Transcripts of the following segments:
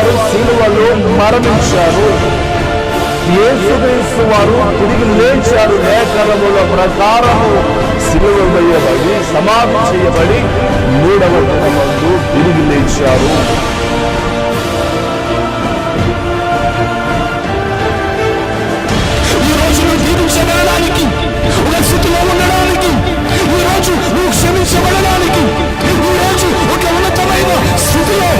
వారు సిలువలో మరణించారు. యేసుక్రీస్తు వారు తిరిగి లేచారు. లేఖనముల ప్రకారము సిలువ వేయబడి సమాధి చేయబడి మూడవ దినమందు తిరిగి లేచారు. ఈ రోజు నువ్వు క్షమించబడడానికి ఈ రోజు ఒక ఉన్నతమైన స్థితిలో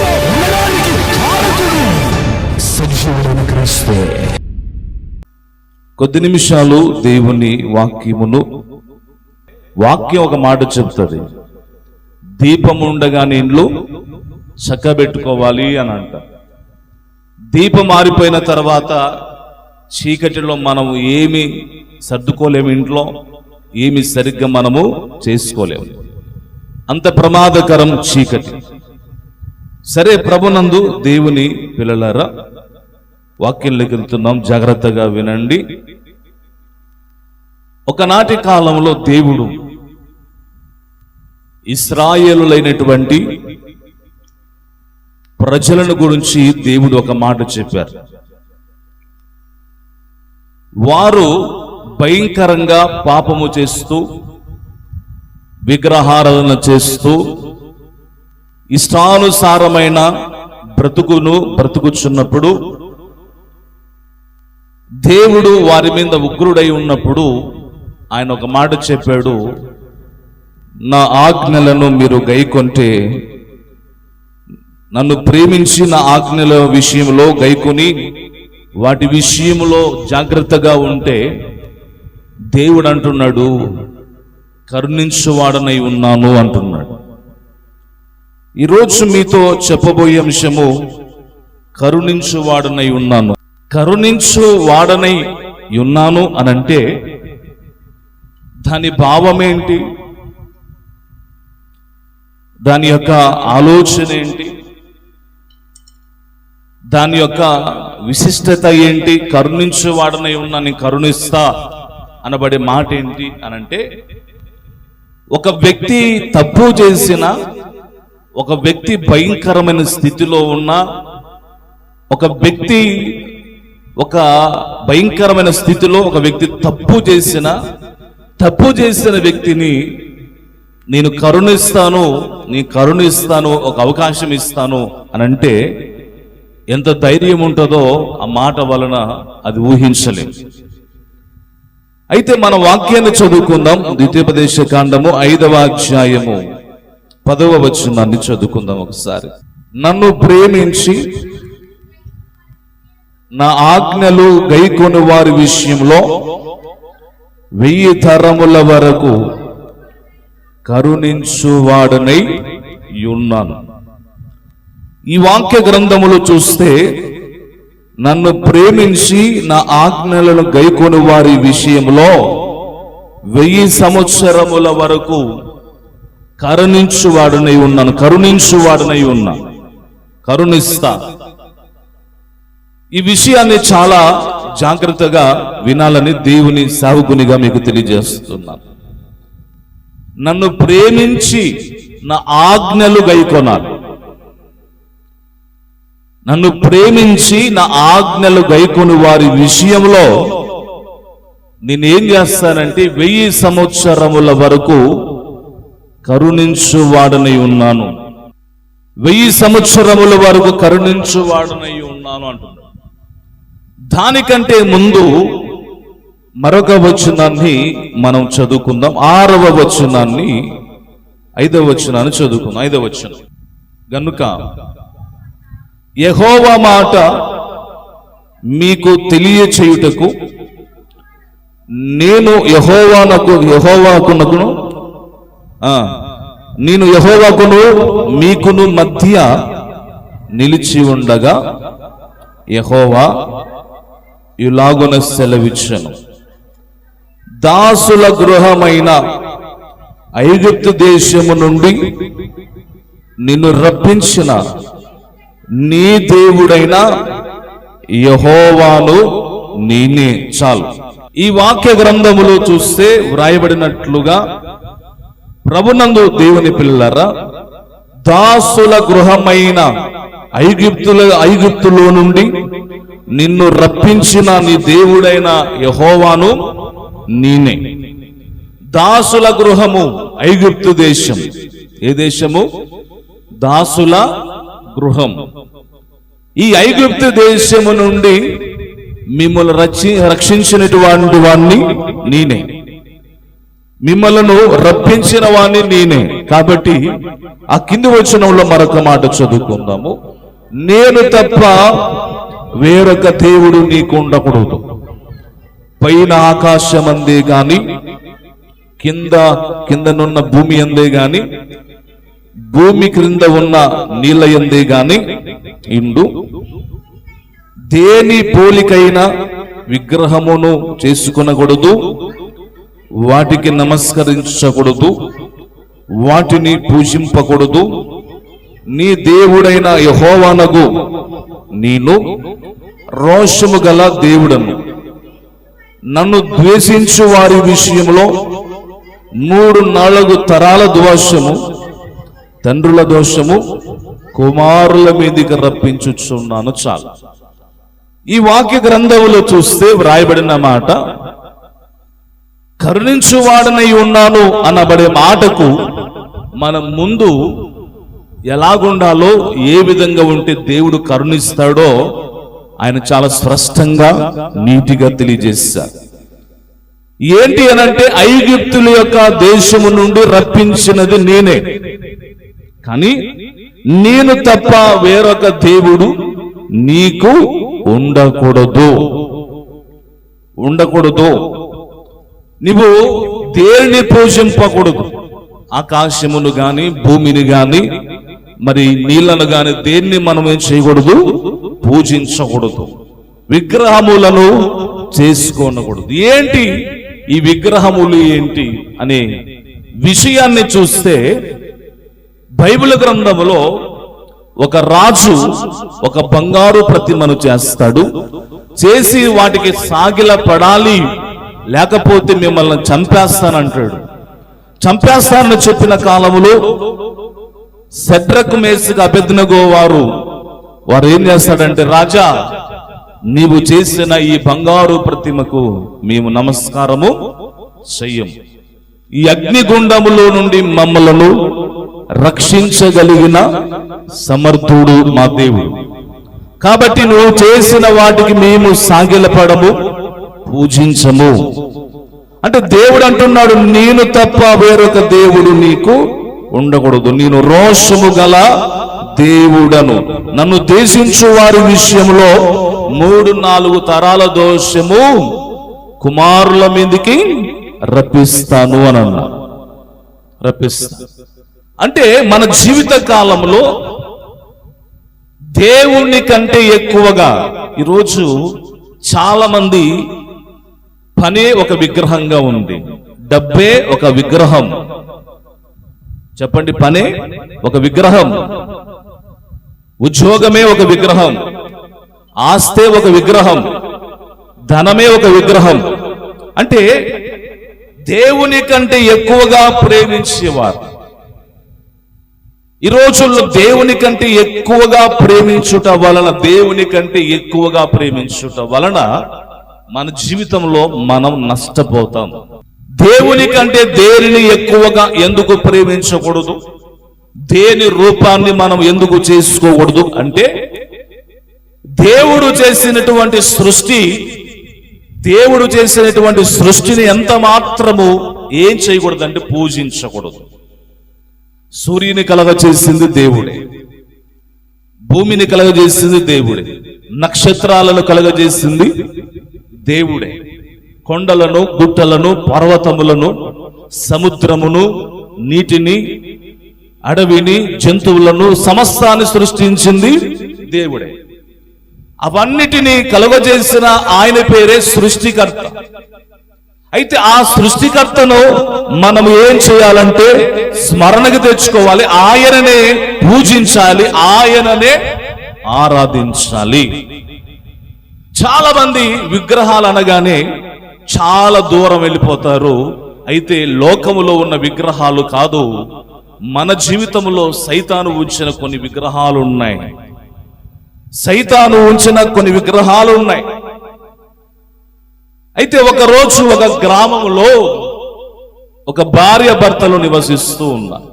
సజీవుడైన క్రీస్తే. కొద్ది నిమిషాలు దేవుని వాక్యమును వాక్యం ఒక మాట చెప్తుంది. దీపం ఉండగానే ఇండ్లు చక్కబెట్టుకోవాలి అని అంట. దీపం మారిపోయిన తర్వాత చీకటిలో మనం ఏమి సర్దుకోలేము ఇంట్లో ఏమి సరిగ్గా మనము చేసుకోలేము. అంత ప్రమాదకరం చీకటి. సరే ప్రభునందు దేవుని పిల్లలారా వాక్యంలోకి వెళ్తున్నాం జాగ్రత్తగా వినండి. ఒకనాటి కాలంలో దేవుడు ఇస్రాయేలులైనటువంటి ప్రజలను గురించి దేవుడు ఒక మాట చెప్పారు. వారు భయంకరంగా పాపము చేస్తూ విగ్రహారాధన చేస్తూ ఇష్టానుసారమైన బ్రతుకును బ్రతుకుచున్నప్పుడు దేవుడు వారి మీద ఉగ్రుడై ఉన్నప్పుడు ఆయన ఒక మాట చెప్పాడు నా ఆజ్ఞలను మీరు గైకొంటే నన్ను ప్రేమించి నా ఆజ్ఞల విషయంలో గైకొని వాటి విషయంలో జాగ్రత్తగా ఉంటే దేవుడు అంటున్నాడు కరుణించువాడనై ఉన్నాను అంటున్నాడు. ఈరోజు మీతో చెప్పబోయే అంశము కరుణించువాడనై ఉన్నాను. కరుణించు వాడనై ఉన్నాను అనంటే దాని భావమేంటి? దాని యొక్క ఆలోచన ఏంటి? దాని యొక్క విశిష్టత ఏంటి? కరుణించు వాడనై ఉన్నా నేను కరుణిస్తా అనబడే మాట ఏంటి అనంటే ఒక వ్యక్తి తప్పు చేసిన ఒక వ్యక్తి భయంకరమైన స్థితిలో ఉన్న ఒక వ్యక్తి ఒక భయంకరమైన స్థితిలో ఒక వ్యక్తి తప్పు చేసిన తప్పు చేసిన వ్యక్తిని నేను కరుణిస్తాను నీ కరుణిస్తాను ఒక అవకాశం ఇస్తాను అని అంటే ఎంత ధైర్యం ఉంటుందో ఆ మాట వలన అది ఊహించలేము. అయితే మన వాక్యాన్ని చదువుకుందాం. ద్వితీయోపదేశ కాండము ఐదవ అధ్యాయము పదవ వచనాన్ని చదువుకుందాం ఒకసారి. నన్ను ప్రేమించి నా ఆజ్ఞలు గైకొని వారి విషయంలో వెయ్యి తరముల వరకు కరుణించువాడనై ఉన్నాను. ఈ వాక్య గ్రంథములు చూస్తే నన్ను ప్రేమించి నా ఆజ్ఞలను గైకొని వారి విషయంలో వెయ్యి సంవత్సరముల వరకు కరుణించువాడనై ఉన్నాను. కరుణించువాడనై ఉన్నా కరుణిస్తా. ఈ విషయాన్ని చాలా జాగ్రత్తగా వినాలని దేవుని సావుకునిగా మీకు తెలియజేస్తున్నాను. నన్ను ప్రేమించి నా ఆజ్ఞలు గైకొనాలి. నన్ను ప్రేమించి నా ఆజ్ఞలు గైకొని వారి విషయంలో నేనేం చేస్తానంటే వెయ్యి సంవత్సరముల వరకు కరుణించువాడనై ఉన్నాను. వెయ్యి సంవత్సరముల వరకు కరుణించువాడనై ఉన్నాను అంటున్నాను. దానికంటే ముందు మరొక వచనాన్ని మనం చదువుకుందాం. ఆరవ వచనాన్ని ఐదవ వచనాన్ని చదువుకుందాం. ఐదవ వచనం. గనుక యహోవ మాట మీకు తెలియచేయుటకు నేను యహోవానకు యహోవాకునకును నేను యహోవాకును మీకును మధ్య నిలిచి ఉండగా యహోవా ఇలాగున సెలవిచ్చను. దాసుల గృహమైన ఐగుప్తు దేశము నుండి నిన్ను రప్పించిన నీ దేవుడైన యహోవాను నేనే. చాలు. ఈ వాక్య గ్రంథములో చూస్తే వ్రాయబడినట్లుగా ప్రభునందు దేవుని పిల్లరా దాసుల గృహమైన ఐగుప్తుల ఐగుప్తులో నుండి నిన్ను రప్పించిన నీ దేవుడైన యహోవాను నేనే. దాసుల గృహము ఐగుప్తు దేశం. ఏ దేశము? దాసుల గృహం. ఈ ఐగుప్తు దేశము నుండి మిమ్మల్ని రక్షి రక్షించినటువంటి వాణ్ణి నేనే. మిమ్మలను రప్పించిన వాణ్ణి నేనే. కాబట్టి ఆ కింది వచనంలో మరొక మాట చదువుకుందాము. నేను తప్ప వేరొక దేవుడు నీకు ఉండకూడదు. పైన ఆకాశం అందే గాని కింద కిందనున్న భూమి అందే గాని భూమి క్రింద ఉన్న నీళ్ళ ఎందే గాని ఇండు దేని పోలికైన విగ్రహమును చేసుకొనకూడదు వాటికి నమస్కరించకూడదు వాటిని పూజింపకూడదు నీ దేవుడైన యహోవానగు నేను రోషము గల దేవుడను. నన్ను ద్వేషించు వారి విషయంలో మూడు నాలుగు తరాల దోషము తండ్రుల దోషము కుమారుల మీదికి రప్పించుచున్నాను చాలా. ఈ వాక్య గ్రంథములో చూస్తే వ్రాయబడిన మాట కరుణించువాడనై ఉన్నాను అనబడే మాటకు మనం ముందు ఎలాగుండాలో ఏ విధంగా ఉంటే దేవుడు కరుణిస్తాడో ఆయన చాలా స్పష్టంగా నీటిగా తెలియజేశారు ఏంటి అనంటే ఐగుప్తుల యొక్క దేశము నుండి రప్పించినది నేనే. కానీ నేను తప్ప వేరొక దేవుడు నీకు ఉండకూడదు. ఉండకూడదు. నువ్వు దేనిని పూజింపకూడదు ఆకాశమును గాని భూమిని గాని మరి నీళ్ళను గాని దేన్ని మనం ఏం చేయకూడదు? పూజించకూడదు. విగ్రహములను చేసుకోనకూడదు. ఏంటి? ఈ విగ్రహములు ఏంటి? అనే విషయాన్ని చూస్తే బైబిల్ గ్రంథములో ఒక రాజు ఒక బంగారు ప్రతిమను చేస్తాడు. చేసి వాటికి సాగిల పడాలి లేకపోతే మిమ్మల్ని చంపేస్తానంటాడు. చంపేస్తానని చెప్పిన కాలములో శత్రకు మేసుకు అభ్యర్థనగో వారు వారు ఏం చేస్తాడంటే రాజా నీవు చేసిన ఈ బంగారు ప్రతిమకు మేము నమస్కారము చెయ్యం ఈ అగ్నిగుండములో నుండి మమ్మలను రక్షించగలిగిన సమర్థుడు మా దేవుడు. కాబట్టి నువ్వు చేసిన వాటికి మేము సాగిలపడము పూజించము. అంటే దేవుడు అంటున్నాడు నేను తప్ప వేరొక దేవుడు నీకు ఉండకూడదు. నేను రోషము గల దేవుడను. నన్ను దేశించు వారి విషయంలో మూడు నాలుగు తరాల దోషము కుమారుల మీదకి రప్పిస్తాను అని అన్నా రప్పిస్తా. అంటే మన జీవిత కాలంలో దేవుణ్ణి కంటే ఎక్కువగా ఈరోజు చాలా మంది పనే ఒక విగ్రహంగా ఉంది. డబ్బే ఒక విగ్రహం. చెప్పండి పనే ఒక విగ్రహం. ఉద్యోగమే ఒక విగ్రహం. ఆస్తే ఒక విగ్రహం. ధనమే ఒక విగ్రహం. అంటే దేవుని కంటే ఎక్కువగా ప్రేమించేవారు. ఈ రోజుల్లో దేవుని కంటే ఎక్కువగా ప్రేమించుట వలన దేవుని కంటే ఎక్కువగా ప్రేమించుట వలన మన జీవితంలో మనం నష్టపోతాం. దేవుని కంటే దేనిని ఎక్కువగా ఎందుకు ప్రేమించకూడదు? దేని రూపాన్ని మనం ఎందుకు చేసుకోకూడదు? అంటే దేవుడు చేసినటువంటి సృష్టి దేవుడు చేసినటువంటి సృష్టిని ఎంత మాత్రము ఏం చేయకూడదు అంటే పూజించకూడదు. సూర్యుని కలగ చేసింది దేవుడే. భూమిని కలగజేసింది దేవుడే. నక్షత్రాలను కలగజేసింది దేవుడే. కొండలను గుట్టలను పర్వతములను సముద్రమును నీటిని అడవిని జంతువులను సమస్తాన్ని సృష్టించింది దేవుడే. అవన్నిటినీ కలుగజేసిన ఆయన పేరే సృష్టికర్త. అయితే ఆ సృష్టికర్తను మనం ఏం చేయాలంటే స్మరణకు తెచ్చుకోవాలి ఆయననే పూజించాలి ఆయననే ఆరాధించాలి. చాలా మంది విగ్రహాలు అనగానే చాలా దూరం వెళ్ళిపోతారు. అయితే లోకములో ఉన్న విగ్రహాలు కాదు మన జీవితంలో సైతాను ఉంచిన కొన్ని విగ్రహాలు ఉన్నాయి సైతాను ఉంచిన కొన్ని విగ్రహాలు ఉన్నాయి అయితే ఒకరోజు ఒక గ్రామంలో ఒక భార్య భర్తలు నివసిస్తూ ఉన్నారు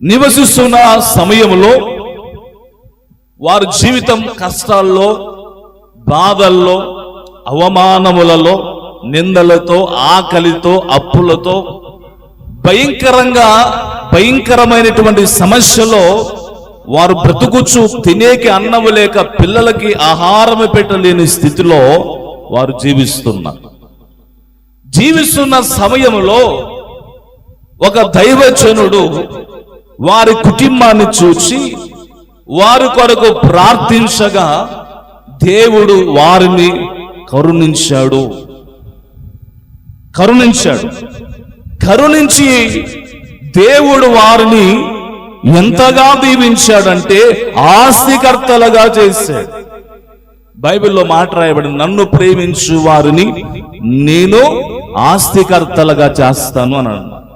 నివసిస్తున్న సమయంలో వారి జీవితం కష్టాల్లో బాధల్లో అవమానములలో నిందలతో ఆకలితో అప్పులతో భయంకరంగా భయంకరమైనటువంటి సమస్యలో వారు బ్రతుకుచు తినేకి అన్నము లేక పిల్లలకి ఆహారం పెట్టలేని స్థితిలో వారు జీవిస్తున్నారు. జీవిస్తున్న సమయంలో ఒక దైవజనుడు వారి కుటుంబాన్ని చూచి వారి కొరకు ప్రార్థించగా దేవుడు వారిని కరుణించాడు. కరుణించాడు. కరుణించి దేవుడు వారిని ఎంతగా దీవించాడంటే ఆస్తికర్తలుగా చేశాడు. బైబిల్లో మాట రాయబడి నన్ను ప్రేమించు వారిని నేను ఆస్తికర్తలుగా చేస్తాను అన్నాడు.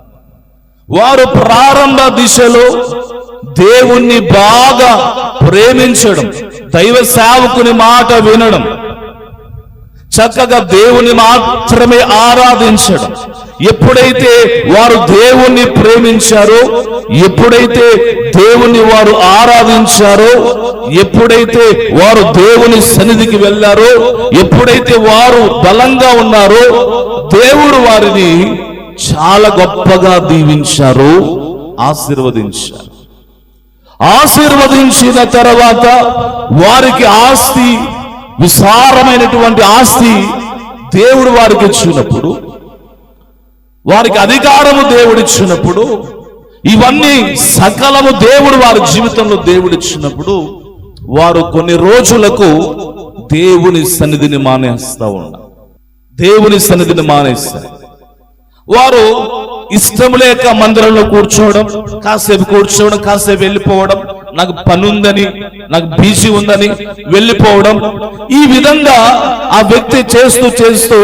వారు ప్రారంభ దిశలో దేవుణ్ణి బాగా ప్రేమించడం దైవ సేవకుని మాట వినడం చక్కగా దేవుని మాత్రమే ఆరాధించడం. ఎప్పుడైతే వారు దేవుణ్ణి ప్రేమించారో ఎప్పుడైతే దేవుణ్ణి వారు ఆరాధించారో ఎప్పుడైతే వారు దేవుని సన్నిధికి వెళ్ళారో ఎప్పుడైతే వారు బలంగా ఉన్నారో దేవుడు వారిని చాలా గొప్పగా దీవించారు ఆశీర్వదించారు. ఆశీర్వదించిన తర్వాత వారికి ఆస్తి విశాలమైనటువంటి ఆస్తి దేవుడు వారికి ఇచ్చినప్పుడు వారికి అధికారము దేవుడిచ్చినప్పుడు ఇవన్నీ సకలము దేవుడు వారి జీవితంలో దేవుడిచ్చినప్పుడు వారు కొన్ని రోజులకు దేవుని సన్నిధిని మానేస్తా ఉన్నారు. దేవుని సన్నిధిని మానేస్తారు. వారు ఇష్టం లేక మందిరంలో కూర్చోవడం కాసేపు కూర్చోవడం కాసేపు వెళ్ళిపోవడం నాకు పని ఉందని నాకు బీసీ ఉందని వెళ్ళిపోవడం. ఈ విధంగా ఆ వ్యక్తి చేస్తూ చేస్తూ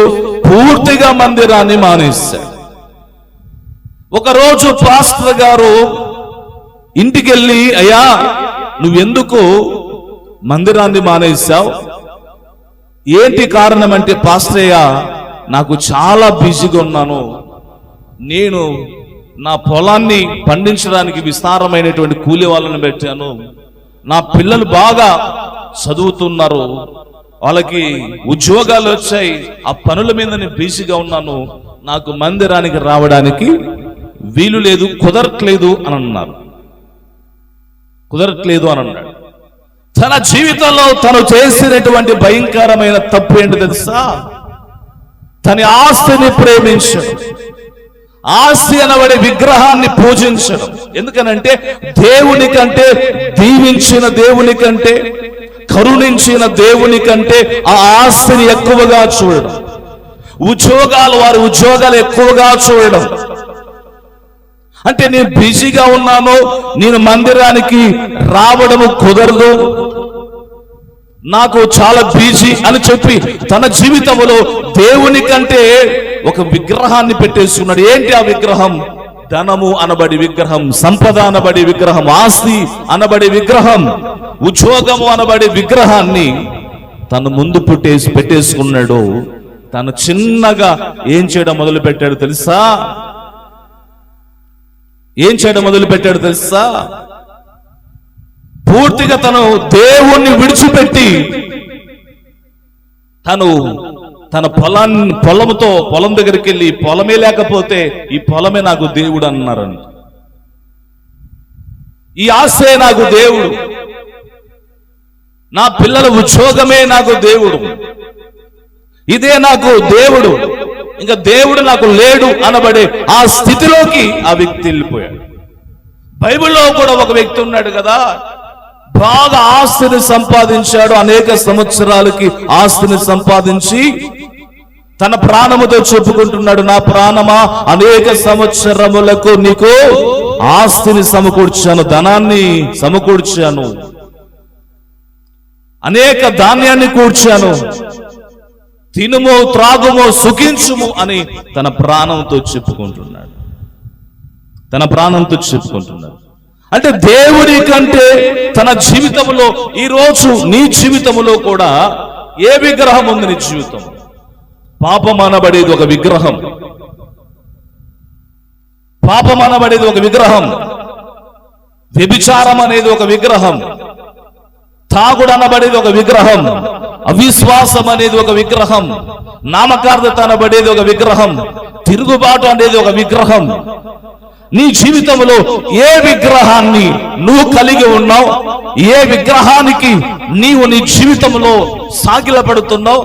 పూర్తిగా మందిరాన్ని మానేశాడు. ఒకరోజు పాస్టర్ గారు ఇంటికి వెళ్ళి అయ్యా నువ్వెందుకు మందిరాన్ని మానేశావు? ఏంటి కారణం అంటే పాస్టయ్య నాకు చాలా బిజీగా ఉన్నాను. నేను నా పొలాన్ని పండించడానికి విస్తారమైనటువంటి కూలి వాళ్ళని పెట్టాను. నా పిల్లలు బాగా చదువుతున్నారు. వాళ్ళకి ఉద్యోగాలు వచ్చాయి. ఆ పనుల మీద నేను బిజీగా ఉన్నాను. నాకు మందిరానికి రావడానికి వీలు లేదు కుదరట్లేదు అని అన్నారు. కుదరట్లేదు అని అన్నాడు. తన జీవితంలో తను చేసినటువంటి భయంకరమైన తప్పు ఏంటి తెలుసా? తన ఆస్తిని ప్రేమించాడు. ఆస్తి అనబడే విగ్రహాన్ని పూజించడం. ఎందుకనంటే దేవుని కంటే దీవించిన దేవుని కంటే కరుణించిన దేవుని కంటే ఆ ఆస్తిని ఎక్కువగా చూడడం. ఉద్యోగాలు వారి ఉద్యోగాలు ఎక్కువగా చూడడం. అంటే నేను బిజీగా ఉన్నాను నేను మందిరానికి రావడము కుదరదు. నాకు చాలా బిజీ అని చెప్పి తన జీవితంలో దేవుని కంటే ఒక విగ్రహాన్ని పెట్టేసుకున్నాడు ఏంటి ఆ విగ్రహం? ధనము అనబడి విగ్రహం సంపద అనబడి విగ్రహం ఆస్తి అనబడి విగ్రహం ఉద్యోగము అనబడి విగ్రహాన్ని తను ముందు పుట్టేసి పెట్టేసుకున్నాడు. తను చిన్నగా ఏం చేయడం మొదలు పెట్టాడు తెలుసా? ఏం చేయడం మొదలు పెట్టాడు తెలుసా? పూర్తిగా తను దేవుణ్ణి విడిచిపెట్టి తను తన పొలాన్ని పొలముతో పొలం దగ్గరికి వెళ్ళి పొలమే లేకపోతే ఈ పొలమే నాకు దేవుడు అన్నారంట. ఈ ఆశే నాకు దేవుడు. నా పిల్లల ఉద్యోగమే నాకు దేవుడు. ఇదే నాకు దేవుడు. ఇంకా దేవుడు నాకు లేడు అనబడే ఆ స్థితిలోకి ఆ వ్యక్తి వెళ్ళిపోయాడు. బైబిల్లో కూడా ఒక వ్యక్తి ఉన్నాడు కదా బాగా ఆస్తిని సంపాదించాడు అనేక సంవత్సరాలకి ఆస్తిని సంపాదించి తన ప్రాణముతో చెప్పుకుంటున్నాడు నా ప్రాణమా అనేక సంవత్సరములకు నీకు ఆస్తిని సమకూర్చాను ధనాన్ని సమకూర్చాను అనేక ధాన్యాన్ని కూర్చాను తినుము త్రాగుము సుఖించుము అని తన ప్రాణంతో చెప్పుకుంటున్నాడు. తన ప్రాణంతో చెప్పుకుంటున్నాడు. అంటే దేవుడి కంటే తన జీవితంలో ఈ రోజు నీ జీవితంలో కూడా ఏ విగ్రహం ఉంది నీ జీవితం? పాపం అనబడేది ఒక విగ్రహం. పాపం అనబడేది ఒక విగ్రహం. వ్యభిచారం అనేది ఒక విగ్రహం. తాగుడు అనబడేది ఒక విగ్రహం. అవిశ్వాసం అనేది ఒక విగ్రహం. నామకార్థత అనబడేది ఒక విగ్రహం. తిరుగుబాటు అనేది ఒక విగ్రహం. నీ జీవితంలో ఏ విగ్రహాన్ని నువ్వు కలిగి ఉన్నావు? ఏ విగ్రహానికి నీవు నీ జీవితంలో సాగిలపడుతున్నావు?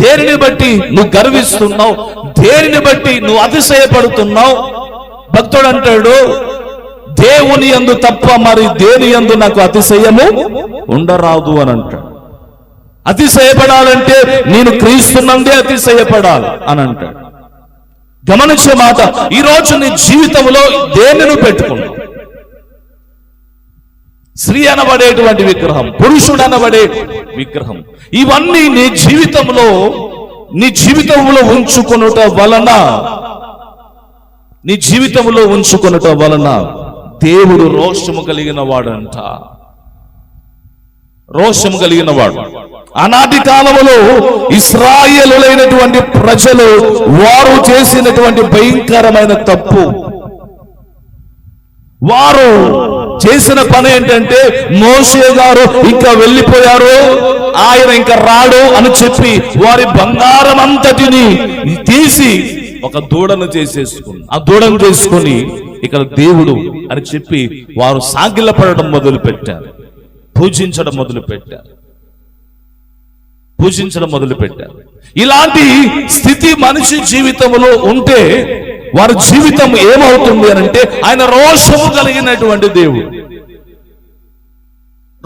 దేనిని బట్టి నువ్వు గర్విస్తున్నావు? దేనిని బట్టి నువ్వు అతిశయపడుతున్నావు? భక్తుడు అంటాడు దేవుని యందు తప్ప మరి దేని యందు నాకు అతిశయము ఉండరాదు అని అంటాడు. అతిశయపడాలంటే నేను క్రీస్తున్నందే అతిశయపడాలి అని అంటాడు. గమనించే మాట ఈ రోజు నీ జీవితంలో దేనిని పెట్టుకున్నావు? స్త్రీ అనబడేటువంటి విగ్రహం పురుషుడు అనబడే విగ్రహం ఇవన్నీ నీ జీవితంలో నీ జీవితంలో ఉంచుకొనుట వలన నీ జీవితంలో ఉంచుకొనుట వలన దేవుడు రోషము కలిగిన వాడంట రోషము కలిగిన వాడు అనాటి కాలంలో ఇస్రాయేలులైనటువంటి ప్రజలు వారు చేసినటువంటి భయంకరమైన తప్పు. వారు చేసిన పని ఏంటంటే మోషే గారు ఇంకా వెళ్ళిపోయారు ఆయన ఇంకా రాడు అని చెప్పి వారి బంగారం అంతటిని తీసి ఒక దూడను చేసేసుకుని ఆ దూడను చేసుకొని ఇక్కడ దేవుడు అని చెప్పి వారు సాగిలపడడం మొదలు పెట్టారు పూజించడం మొదలు పెట్టారు పూజించడం మొదలు పెట్టారు ఇలాంటి స్థితి మనిషి జీవితంలో ఉంటే వారి జీవితం ఏమవుతుంది అని అంటే ఆయన రోషము కలిగినటువంటి దేవుడు.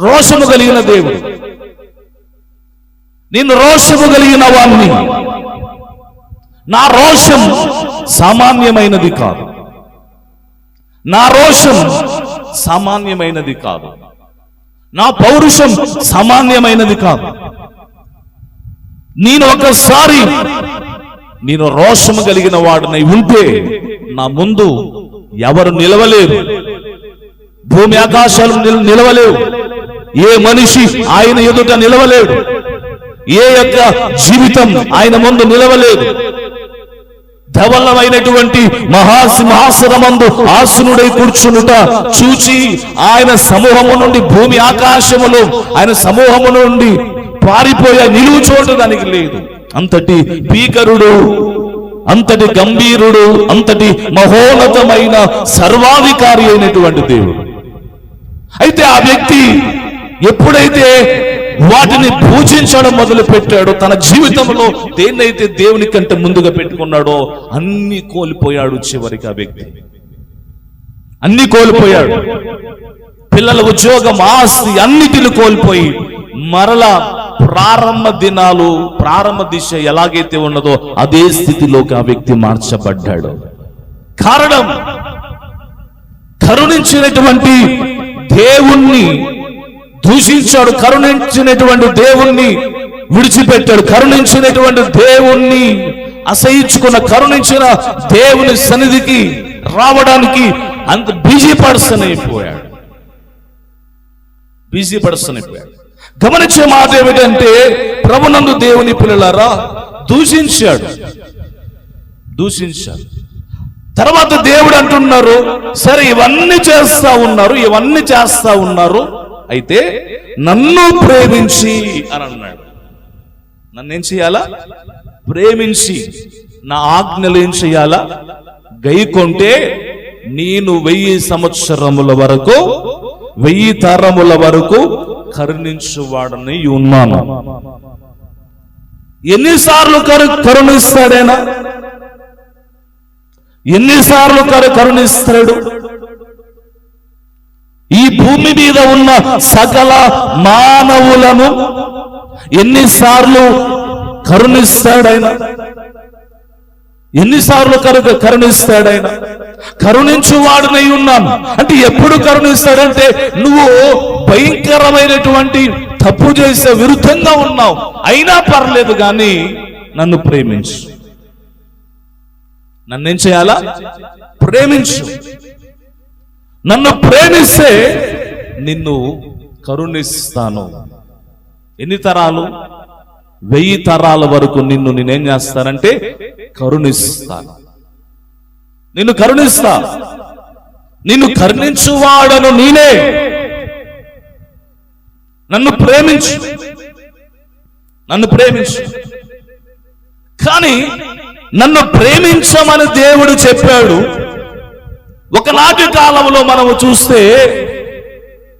రోషము కలిగిన దేవుడు. నేను రోషము కలిగిన వాణ్ణి. నా రోషం సామాన్యమైనది కాదు. నా రోషం సామాన్యమైనది కాదు. నా పౌరుషం సామాన్యమైనది కాదు. నేను ఒకసారి నేను రోషము కలిగిన వాడినై ఉంటే నా ముందు ఎవరు నిలవలేరు. భూమి ఆకాశాలు నిలవలేవు. ఏ మనిషి ఆయన ఎదుట నిలవలేడు. ఏ యొక్క జీవితం ఆయన ముందు నిలవలేదు. ధవలమైనటువంటి మహాసింహాసనమందు ఆసునుడై కూర్చునుట చూచి ఆయన సమూహము నుండి భూమి ఆకాశములో ఆయన సమూహము నుండి పారిపోయే నిలువు చోటు దానికి లేదు. అంతటి భీకరుడు అంతటి గంభీరుడు అంతటి మహోన్నతమైన సర్వాధికారి అయినటువంటి దేవుడు. అయితే ఆ వ్యక్తి ఎప్పుడైతే వాటిని పూజించడం మొదలు పెట్టాడో తన జీవితంలో దేన్నైతే దేవుని కంటే ముందుగా పెట్టుకున్నాడో అన్ని కోల్పోయాడు చివరికి ఆ వ్యక్తి. అన్ని కోల్పోయాడు. పిల్లల ఉద్యోగం ఆస్తి అన్నిటిని కోల్పోయి మరలా ప్రారంభ దినాలు ప్రారంభ దిశ ఎలాగైతే ఉన్నదో అదే స్థితిలోకి ఆ వ్యక్తి మార్చబడ్డాడు. కారణం కరుణించినటువంటి దేవుణ్ణి దూషించాడు కరుణించినటువంటి దేవుణ్ణి విడిచిపెట్టాడు కరుణించినటువంటి దేవుణ్ణి అసహించుకున్న కరుణించిన దేవుని సన్నిధికి రావడానికి అంత బిజీ పర్సన్ అయిపోయాడు. బిజీ పర్సన్ అయిపోయాడు. గమనించే మాట ఏమిటంటే ప్రభునందు దేవుని పిల్లలారా దూషించాడు. దూషించాడు. తర్వాత దేవుడు అంటున్నారు సరే ఇవన్నీ చేస్తా ఉన్నారు ఇవన్నీ చేస్తా ఉన్నారు అయితే నన్ను ప్రేమించి అని అన్నాడు. నన్ను ఏం చేయాలా? ప్రేమించి. నా ఆజ్ఞలు ఏం చేయాలా? గైకొంటే నేను వెయ్యి సంవత్సరముల వరకు వెయ్యి తరముల వరకు కరుణించువాడని ఉన్నాను. ఎన్నిసార్లు కరు కరుణిస్తాడేనా? ఎన్నిసార్లు కరు కరుణిస్తాడు? ఈ భూమి మీద ఉన్న సకల మానవులను ఎన్నిసార్లు కరుణిస్తాడైనా? ఎన్నిసార్లు కరు కరుణిస్తాడైనా? కరుణించువాడునై ఉన్నాను. అంటే ఎప్పుడు కరుణిస్తాడంటే నువ్వు భయంకరమైనటువంటి తప్పు చేసే విరుద్ధంగా ఉన్నావు. అయినా పర్లేదు కానీ నన్ను ప్రేమించు. నన్నేం చేయాలా? ప్రేమించు. నన్ను ప్రేమిస్తే నిన్ను కరుణిస్తాను. ఎన్ని తరాలు? వెయ్యి తరాల వరకు నిన్ను నేనేం చేస్తానంటే కరుణిస్తాను. నిన్ను కరుణిస్తా. నిన్ను కరుణించువాడను నేనే. నన్ను ప్రేమించు. నన్ను ప్రేమించు. కానీ నన్ను ప్రేమించమని దేవుడు చెప్పాడు. ఒకనాటి కాలంలో మనము చూస్తే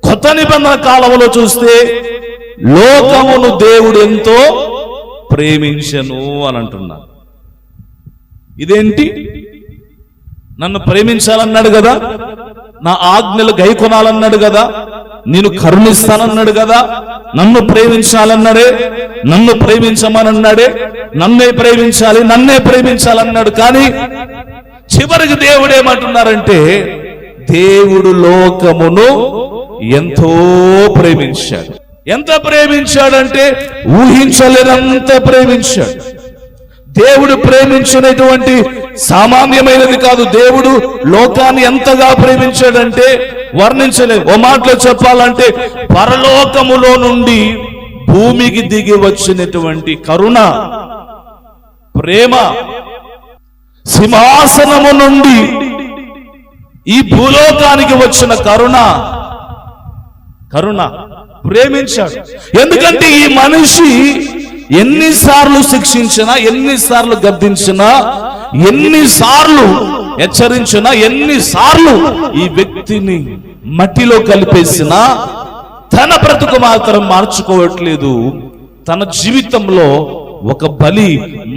కొత్త నిబంధన కాలంలో చూస్తే లోకమును దేవుడు ఎంతో ప్రేమించను అని అంటున్నా. ఇదేంటి? నన్ను ప్రేమించాలన్నాడు కదా? నా ఆజ్ఞలు గైకొనాలన్నాడు కదా? నేను కరుణిస్తానన్నాడు కదా? నన్ను ప్రేమించాలన్నాడే? నన్ను ప్రేమించమనన్నాడే? నన్నే ప్రేమించాలి నన్నే ప్రేమించాలన్నాడు కానీ చివరికి దేవుడు ఏమంటున్నారంటే దేవుడు లోకమును ఎంతో ప్రేమించాడు. ఎంత ప్రేమించాడంటే ఊహించలేనంత ప్రేమించాడు. దేవుడు ప్రేమించినటువంటి సామాన్యమైనది కాదు. దేవుడు లోకాన్ని ఎంతగా ప్రేమించాడంటే వర్ణించలేదు. ఓ మాటలో చెప్పాలంటే పరలోకములో నుండి భూమికి దిగి వచ్చినటువంటి కరుణ ప్రేమ సింహాసనము నుండి ఈ భూలోకానికి వచ్చిన కరుణ కరుణ ప్రేమించాడు. ఎందుకంటే ఈ మనిషి ఎన్నిసార్లు శిక్షించినా ఎన్నిసార్లు గద్దించినా ఎన్నిసార్లు హెచ్చరించినా ఎన్నిసార్లు ఈ వ్యక్తిని మట్టిలో కలిపేసినా తన బ్రతుకు మాత్రం మార్చుకోవట్లేదు. తన జీవితంలో ఒక బలి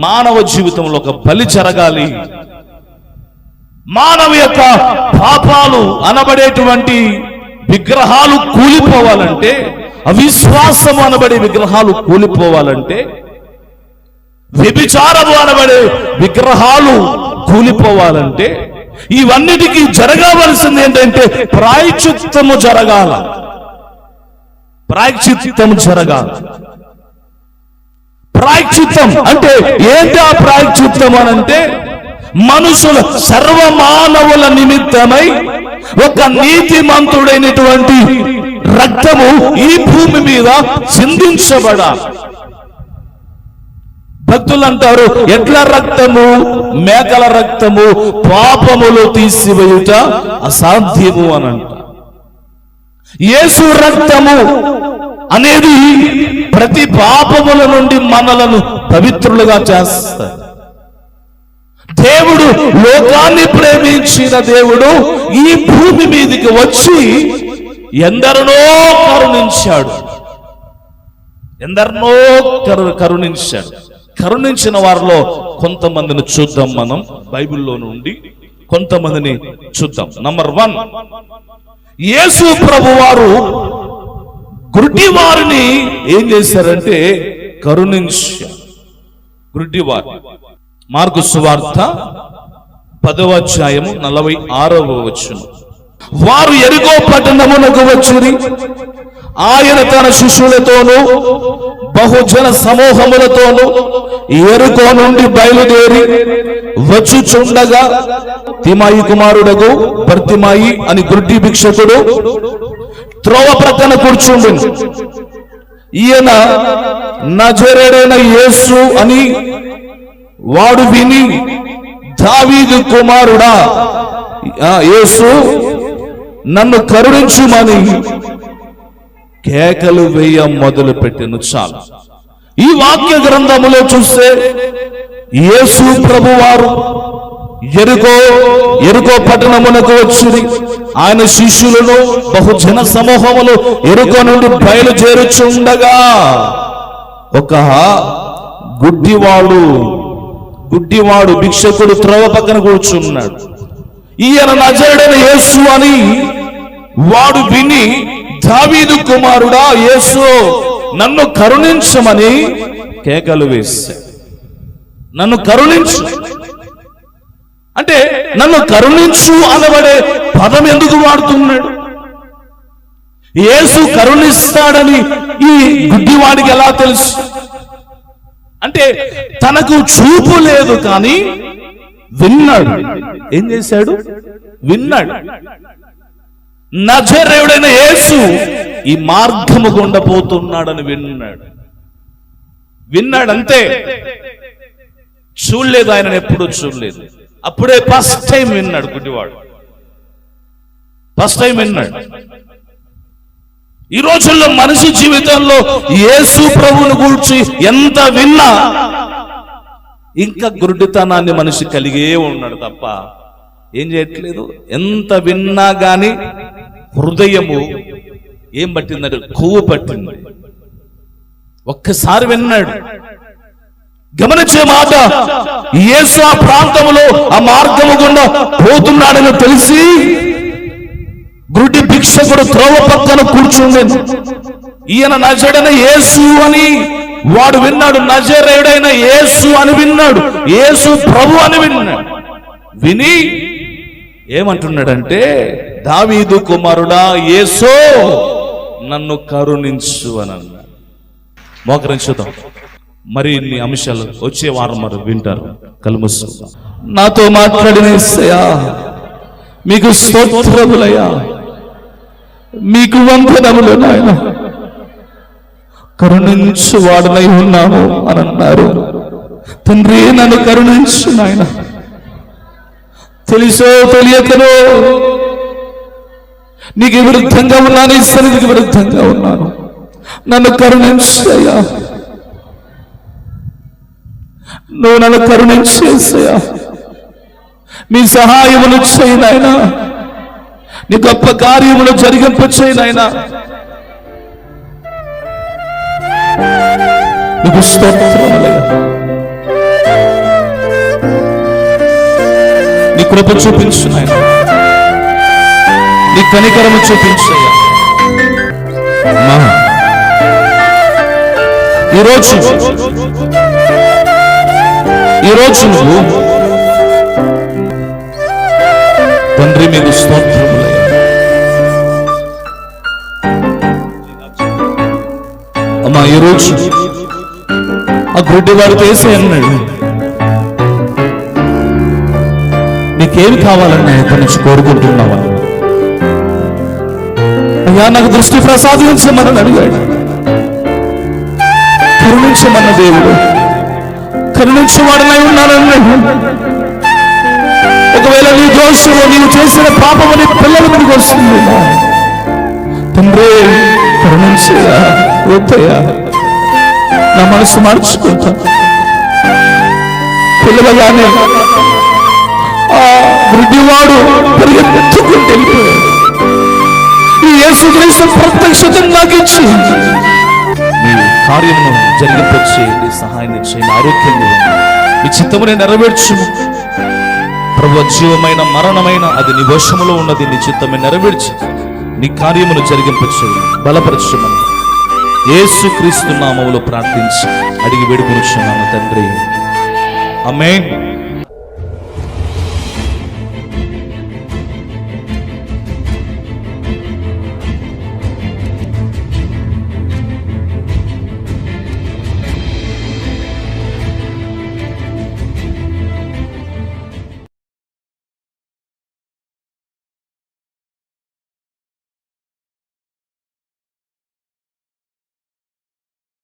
మానవ జీవితంలో ఒక బలి జరగాలి. మానవ యొక్క పాపాలు అనబడేటువంటి విగ్రహాలు కూలిపోవాలంటే అవిశ్వాసం అనబడే విగ్రహాలు కూలిపోవాలంటే వ్యభిచారము అనబడే విగ్రహాలు కూలిపోవాలంటే ఇవన్నిటికీ జరగవలసింది ఏంటంటే ప్రాయచిత్తము జరగాల. ప్రాయచిత్తం జరగాలి. ప్రాయచిత్తం అంటే ఏంటి ఆ ప్రాయచిత్తం అంటే మనుషులు సర్వ సర్వమానవుల నిమిత్తమై ఒక నీతిమంతుడైనటువంటి రక్తము ఈ భూమి మీద చిందించబడ. భక్తులు అంటారు ఎడ్ల రక్తము మేకల రక్తము పాపములు తీసివేయుట అసాధ్యము అని అంట యేసు రక్తము అనేది ప్రతి పాపముల నుండి మనలను పవిత్రులుగా చేస్తారు దేవుడు లోకాన్ని ప్రేమించిన దేవుడు ఈ భూమి మీదకి వచ్చి ఎందరినో కరుణించాడు. ఎందరినో కరు కరుణించాడు. కరుణించిన వారిలో కొంతమందిని చూద్దాం మనం బైబిల్లో నుండి. కొంతమందిని చూద్దాం. నంబర్ వన్ యేసు ప్రభు వారు గుడ్డి వారిని ఏం చేశారంటే కరుణించారు. గుడ్డివారు మార్కు సువార్త పదవ అధ్యాయము నలభై ఆరవ వచ్చును వారు ఎరుగో పట్టణమునకు వచ్చిరి. ఆయన తన శిష్యులతోనూ బహుజన సమూహములతోనూ ఎరుకో నుండి బయలుదేరి వచ్చుచుండగా తిమాయి కుమారుడకు భర్తిమాయి అని గుడ్డి భిక్షకుడు త్రోవ ప్రక్కన కూర్చుండు ఈయన నజరేడైన యేసు అని వాడు విని దావీదు కుమారుడా ఆ, యేసు నన్ను కరుణించుమని కేకలు వేయ మొదలు పెట్టిన చాలు. ఈ వాక్య గ్రంథములో చూస్తే యేసు ప్రభువారు ఎరుకో ఎరుకో పట్టణమునకు వచ్చింది ఆయన శిష్యులను బహుజన సమూహములు ఎరుకో నుండి బయలుదేరుచుండగా ఒక గుడ్డివాడు గుడ్డివాడు భిక్షకుడు త్రవ పక్కన కూర్చున్నాడు. ఈయన నజరుడైన యేసు అని వాడు విని దావీదు కుమారుడా యేసు నన్ను కరుణించమని కేకలు వేశాడు. నన్ను కరుణించు. అంటే నన్ను కరుణించు అనబడే పదం ఎందుకు వాడుతున్నాడు? యేసు కరుణిస్తాడని ఈ గుడ్డివాడికి ఎలా తెలుసు? అంటే తనకు చూపు లేదు కానీ విన్నాడు. ఏం చేశాడు? విన్నాడు. నజరేవుడైన యేసు ఈ మార్గము గుండా పోతున్నాడని విన్నాడు. విన్నాడు అంతే చూడలేదు ఆయన ఎప్పుడూ చూడలేదు. అప్పుడే ఫస్ట్ టైం విన్నాడు గుడ్డివాడు. ఫస్ట్ టైం విన్నాడు. ఈ రోజుల్లో మనిషి జీవితంలో యేసు ప్రభువును గూర్చి ఎంత విన్నా ఇంకా గురుడితనాన్ని మనిషి కలిగే ఉన్నాడు తప్ప ఏం చేయట్లేదు. ఎంత విన్నా గాని హృదయము ఏం పట్టిందంటే కొవ్వు పట్టింది. ఒక్కసారి విన్నాడు. గమనించే మాట యేసు ఆ ప్రాంతములో ఆ మార్గము గుండా పోతున్నాడని తెలిసి బ్రుటి భిక్షకుడు త్రోవ పక్కన కూర్చుండేది ఈయన నజడైన యేసు అని వాడు విన్నాడు. నజరేడైన యేసు అని విన్నాడు. యేసు ప్రభు అని విన్నాడు. విని ఏమంటున్నాడంటే దావీదు కుమారుడా యేసో నన్ను కరుణించు అని అన్నాడు. మోకరించుదాం మరి ఇన్ని అంశాలు వచ్చే వారం మరి వింటారు. కలుముసు నాతో మాట్లాడిన మీకు స్తోత్రములయ్యా మీకు వందనములు నాయన. కరుణించు వాడనై ఉన్నాము అని అన్నారు. తండ్రి నన్ను కరుణించు నాయన. తెలుసో తెలియకనో నీకు విరుద్ధంగా ఉన్నాను ఈ సన్నిధికి విరుద్ధంగా ఉన్నాను. నన్ను కరుణించయ్యా నువ్వు నన్ను కరుణించేసయ్యా. మీ సహాయమును చేయి నాయనా. నీ గొప్ప కార్యములు జరిగింపచేయి నాయనా. నీకు నీ కృప చూపించు నాయన. నీ కనికరము చూపించు ఈరోజు ఈరోజు నువ్వు తండ్రి మీకు స్తోత్రం. రోజు ఆ గుడ్డి వాడు వేసే అన్నాడు. నీకేమి కావాలని ఆయన నుంచి కోరుకుంటున్నావా? అయ్యా నాకు దృష్టి ప్రసాదించమని అడిగాడు. కరుణించమన్న దేవుడు కరుణించవాడనై ఉన్నానన్నాడు. ఒకవేళ నీ దోషము నీవు చేసిన పాపము నీ పిల్లల మీదకి వస్తుంది తండ్రి కరుణించయా వద్దయ్యా. నా మనసు మార్చుకుంటా. పిలవగానే ఆ వృద్ధివాడు పరిగెత్తుకుంటూ వెళ్ళిపోయాడు. ఈ యేసుక్రీస్తు ప్రత్యక్షత నాకు ఇచ్చి మీ కార్యమును జరిగింపచేయండి సహాయం చేయండి ఆరోగ్యం మీ చిత్తమునే నెరవేర్చు ప్రభు జీవమైన మరణమైన అది నీ వశములో ఉన్నది. నీ చిత్తమే నెరవేర్చి నీ కార్యమును జరిగింపచేయండి. బలపరచుమని ఏసుక్రీస్తు నామములో ప్రార్థించి అడిగి వేడుకొనిచున్నాను తండ్రి. ఆమేన్.